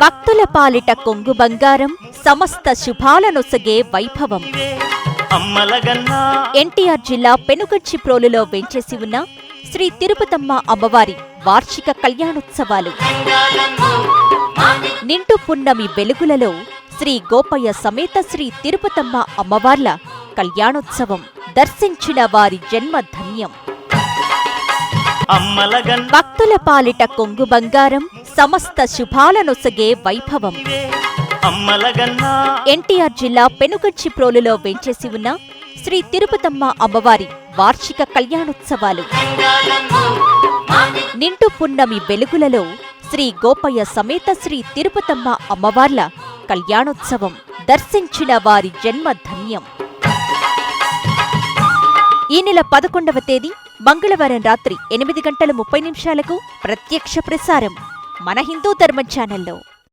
భక్తుల పాలిట కొంగు బంగారం సమస్త శుభాలనొసగే వైభవం. ఎన్టీఆర్ జిల్లా పెనుగంచిప్రోలులో వెంచేసి ఉన్న శ్రీ తిరుపతమ్మ అమ్మవారి వార్షిక కళ్యాణోత్సవాలు. నిండు పున్నమి వెలుగులలో శ్రీ గోపయ్య సమేత శ్రీ తిరుపతమ్మ అమ్మవార్ల కళ్యాణోత్సవం దర్శించిన వారి జన్మ ధన్యం అమ్మలగన్. భక్తుల పాలిట కొంగు బంగారం సమస్త శుభాలనొసగే వైభవం. ఎన్టీఆర్ జిల్లా పెనుగంచిప్రోలులో వెంచేసి ఉన్న శ్రీ తిరుపతమ్మ అమ్మవారి వార్షిక కళ్యాణోత్సవాలు. నిండు పున్నమి వెలుగులలో శ్రీ గోపయ్య సమేత శ్రీ తిరుపతమ్మ అమ్మవార్ల కళ్యాణోత్సవం దర్శించిన వారి జన్మ ధన్యం ఈ నెల పదకొండవ తేదీ మంగళవారం రాత్రి ఎనిమిది గంటల ముప్పై నిమిషాలకు ప్రత్యక్ష ప్రసారం మన హిందూ ధర్మ ఛానల్లో.